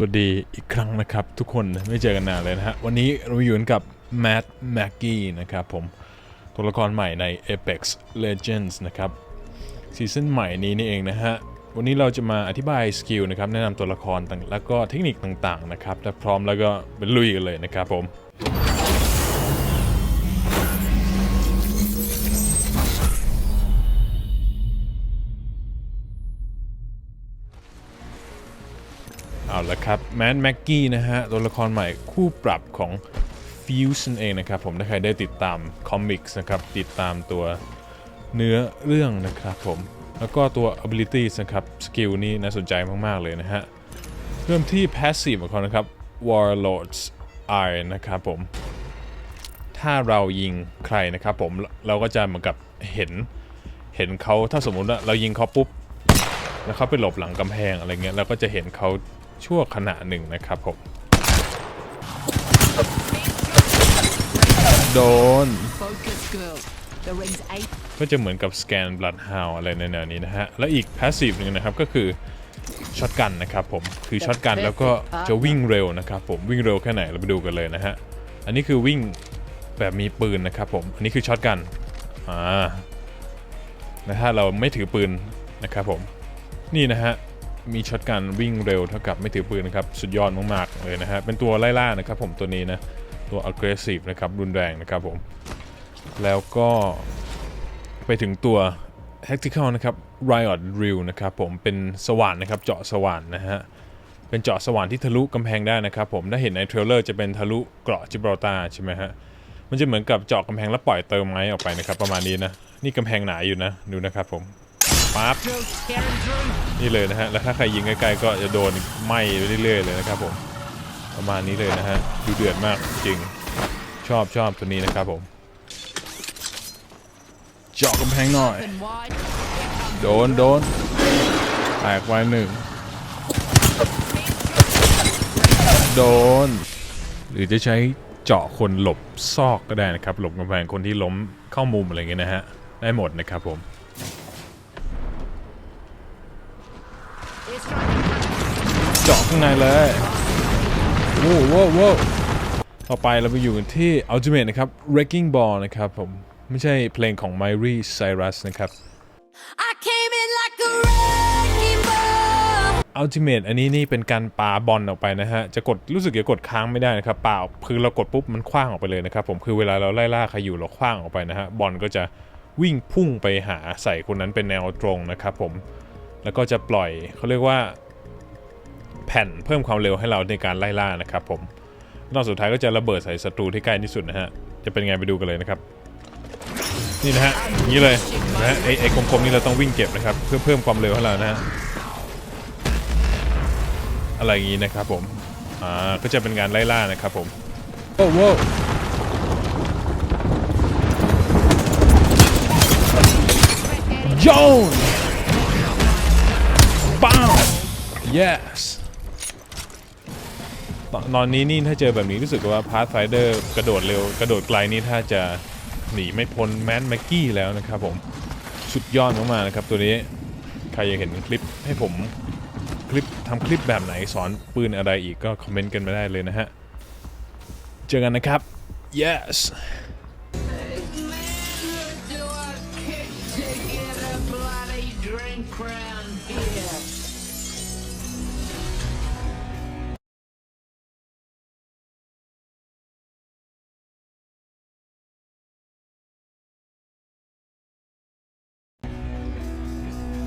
สวัสดีอีกครั้งนะครับ ทุกคนไม่เจอกันนานเลยนะฮะ วันนี้เราอยู่กันกับแมดแม็กกี้นะครับผม ตัวละครใหม่ใน Apex Legends นะครับซีซั่นใหม่นี้นี่เองนะฮะ วันนี้เราจะมาอธิบายสกิลนะครับ แนะนำตัวละครต่างแล้วก็เทคนิคต่างๆนะครับถ้าพร้อมแล้วก็เป็นลุยกันเลยนะครับผม เอาละครับแมนแม็กกี้นะฮะตัวละครใหม่คู่ปรับของฟิวส์นั่นเองนะครับผมถ้าใครได้ติดตามคอมิกส์นะครับติดตามตัวเนื้อเรื่องนะครับผมแล้วก็ตัว abilities นะครับสกิลนี่น่าสนใจมาก ๆ เลยนะฮะ เริ่มที่ passive ของเขานะครับ warlords eye นะครับผม ถ้าเรายิงใครนะครับผมเราก็จะเหมือนกับเห็นเห็นเขาถ้าสมมุติว่าเรายิงเขาปุ๊บ แล้วเขาไปหลบหลังกำแพงอะไรเงี้ยเราก็จะเห็นเขา ชั่วขณะหนึ่งนะครับผม โดน Focus, girl. The ring's eight. ก็จะเหมือนกับสแกน Bloodhound อะไรในแนวนี้นะฮะ และอีก Passive หนึ่งนะครับก็คือช็อตกันนะครับผมคือช็อตกันแล้วก็จะวิ่งเร็วนะครับผมวิ่งเร็วแค่ไหนเราไปดูกันเลยนะฮะ อันนี้คือวิ่งแบบมีปืนนะครับผมอันนี้คือช็อตกันอ่าแล้วถ้าเราไม่ถือปืนนะครับผมนี่นะฮะ มีช็อตกันวิ่งเร็วเท่ากับไม่ถือปืนนะครับ สุดยอดมากๆเลยนะฮะ เป็นตัวไล่ล่านะครับผมตัวนี้นะ ตัว aggressive นะครับรุนแรงนะครับผม แล้วก็ไปถึงตัว tactical นะครับ riot drill นะครับผมเป็นสว่านนะครับเจาะสว่านนะฮะเป็นเจาะสว่านที่ทะลุกำแพงได้นะครับผมถ้าเห็นในเทรลเลอร์จะเป็นทะลุเกราะจิบรอตาใช่ไหมฮะมันจะเหมือนกับเจาะกำแพงแล้วปล่อยเติมไม้ออกไปนะครับ ประมาณนี้นะ นี่กำแพงหนาอยู่นะ ดูนะครับผม ปั๊บนี่เลยนะฮะ แล้วถ้าใครยิงใกล้ๆก็จะโดนไหม้ไปเรื่อยๆเลยนะครับผมประมาณนี้เลยนะฮะดูเดือดมากจริงชอบชอบตัวนี้นะครับผมเจาะกำแพงหน่อย โดนโดนแตกไว้หนึ่งโดน หรือจะใช้เจาะคนหลบซอกก็ได้นะครับ หลบกำแพงคนที่ล้มเข้ามุมอะไรเงี้ยนะฮะ ได้หมดนะครับผม เจาะข้างในเลยโว้วโว้วโว้วต่อไปเราไปอยู่กันที่ Ultimate นะครับ Wrecking Ball นะครับผม ไม่ใช่เพลงของ Miley Cyrus นะครับ I came in like a wrecking ball. Ultimate อันนี้นี่เป็นการปาบอลออกไปนะฮะ จะกดรู้สึกจะกดค้างไม่ได้นะครับเปล่าคือเรากดปุ๊บมันคว้างออกไปเลยนะครับผมคือเวลาเราไล่ล่าใครอยู่เราคว้างออกไปนะฮะบอลก็จะวิ่งพุ่งไปหาใส่คนนั้นเป็นแนวตรงนะครับผมแล้วก็จะปล่อยเขาเรียกว่า แผ่นเพิ่มความเร็วให้เราในการไล่ล่านะครับผมนอกสุดท้ายก็จะระเบิดใส่ศัตรูที่ใกล้ที่สุดนะฮะ จะเป็นไงไปดูกันเลยนะครับนี่นะฮะอย่างนี้เลยนะฮะไอ้ไอ้กลมๆนี่เราต้องวิ่งเก็บนะครับ เพื่อเพิ่มความเร็วให้เรานะฮะอะไรอย่างนี้นะครับผมอ่าก็จะเป็นการไล่ล่านะครับผมโอ้โหโยนปัง yes ตอนนี้นี่ถ้าเจอแบบนี้รู้สึกว่าพาร์ทไฟเดอร์กระโดดเร็วกระโดดไกลนี่ถ้าจะหนีไม่พ้นแมนแม็กกี้แล้วนะครับผมสุดยอดมากๆนะครับตัวนี้ใครอยากเห็นคลิปให้ผมคลิปทำคลิปแบบไหนสอนปืนอะไรอีกก็คอมเมนต์กันมาได้เลยนะฮะ เจอกันนะครับ yes crown.